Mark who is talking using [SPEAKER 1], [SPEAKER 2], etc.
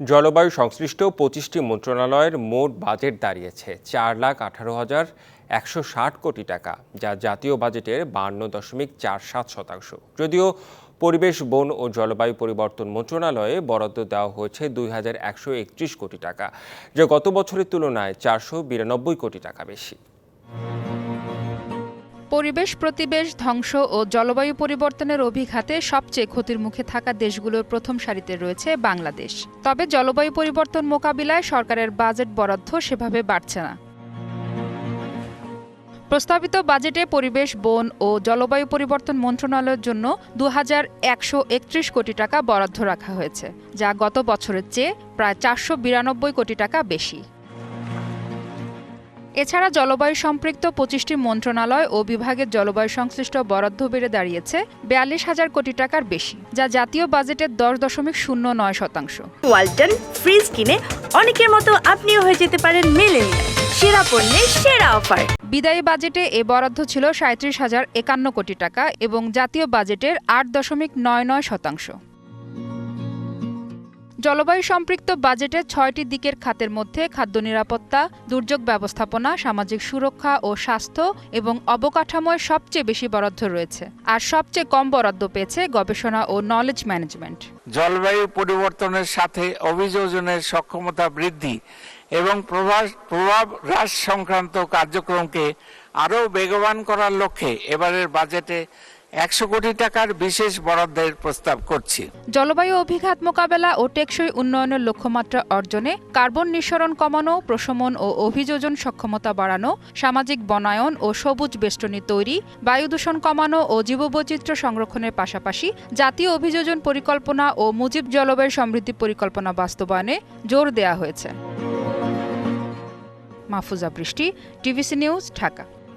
[SPEAKER 1] জলবায়ু সংশ্লিষ্ট পঁচিশটি মন্ত্রণালয়ের মোট বাজেট দাঁড়িয়েছে। চার লাখ আঠারো হাজার একশো ষাট কোটি টাকা, যা জাতীয় বাজেটের বান্ন দশমিক চার সাত শতাংশ। যদিও পরিবেশ, বন ও জলবায়ু পরিবর্তন মন্ত্রণালয়ে বরাদ্দ দেওয়া হয়েছে দুই হাজার একশো একত্রিশ কোটি টাকা, যা গত বছরের তুলনায় চারশো বিরানব্বই কোটি টাকা বেশি।
[SPEAKER 2] পরিবেশ, প্রতিবেশ, ধ্বংস ও জলবায়ু পরিবর্তনের অভিঘাতে সবচেয়ে ক্ষতির মুখে থাকা দেশগুলোর প্রথম সারিতে রয়েছে বাংলাদেশ। তবে জলবায়ু পরিবর্তন মোকাবিলায় সরকারের বাজেট বরাদ্দ সেভাবে বাড়ছে না। প্রস্তাবিত বাজেটে পরিবেশ, বন ও জলবায়ু পরিবর্তন মন্ত্রণালয়ের জন্য দু কোটি টাকা বরাদ্দ রাখা হয়েছে, যা গত বছরের চেয়ে প্রায় চারশো বিরানব্বই কোটি টাকা বেশি। এছাড়া জলবায়ু সম্পৃক্ত পঁচিশটি মন্ত্রণালয় ও বিভাগের জলবায়ু সংশ্লিষ্ট বরাদ্দ বেড়ে দাঁড়িয়েছে বিয়াল্লিশ হাজার কোটি টাকার বেশি যা জাতীয় বাজেটের দশ দশমিক শূন্য নয় শতাংশ।
[SPEAKER 3] ওয়ালটন ফ্রিজ কিনে অনেকের মতো আপনিও হয়ে যেতে পারেন মেলেনিয়া সেরা পণ্যের সেরা অফার।
[SPEAKER 2] বিদায়ী বাজেটে এ বরাদ্দ ছিল সাঁত্রিশ হাজার একান্ন কোটি টাকা এবং জাতীয় বাজেটের আট দশমিক নয় নয় শতাংশ। জলবায়ু সম্পৃক্ত বাজেটে ছয়টি দিকের খাতের মধ্যে খাদ্য নিরাপত্তা, দুর্যোগ ব্যবস্থাপনা, সামাজিক সুরক্ষা ও স্বাস্থ্য এবং অবকাঠামোয় সবচেয়ে বেশি বরাদ্দ রয়েছে। আর সবচেয়ে কম বরাদ্দ পেয়েছে গবেষণা ও নলেজ ম্যানেজমেন্ট
[SPEAKER 4] জলবায়ু পরিবর্তনের সাথে অভিযোজনের সক্ষমতা বৃদ্ধি এবং প্রভাব প্রভাব হ্রাস সংক্রান্ত কার্যক্রমকে আরও বেগবান করার লক্ষ্যে এবারের বাজেটে একশো কোটি টাকার বিশেষ বরাদ্দের প্রস্তাব করছি।
[SPEAKER 2] জলবায়ু অভিঘাত মোকাবেলা ও টেকসই উন্নয়নের লক্ষ্যমাত্রা অর্জনে কার্বন নিঃসরণ কমানো, প্রশমন ও অভিযোজন সক্ষমতা বাড়ানো, সামাজিক বনায়ন ও সবুজ বেষ্টনী তৈরি, বায়ু দূষণ কমানো ও জীববৈচিত্র্য সংরক্ষণের পাশাপাশি জাতীয় অভিযোজন পরিকল্পনা ও মুজিব জলবায়ু সমৃদ্ধি পরিকল্পনা বাস্তবায়নে জোর দেয়া হয়েছে। মাহফুজা বৃষ্টি টিভিসি নিউজ, ঢাকা।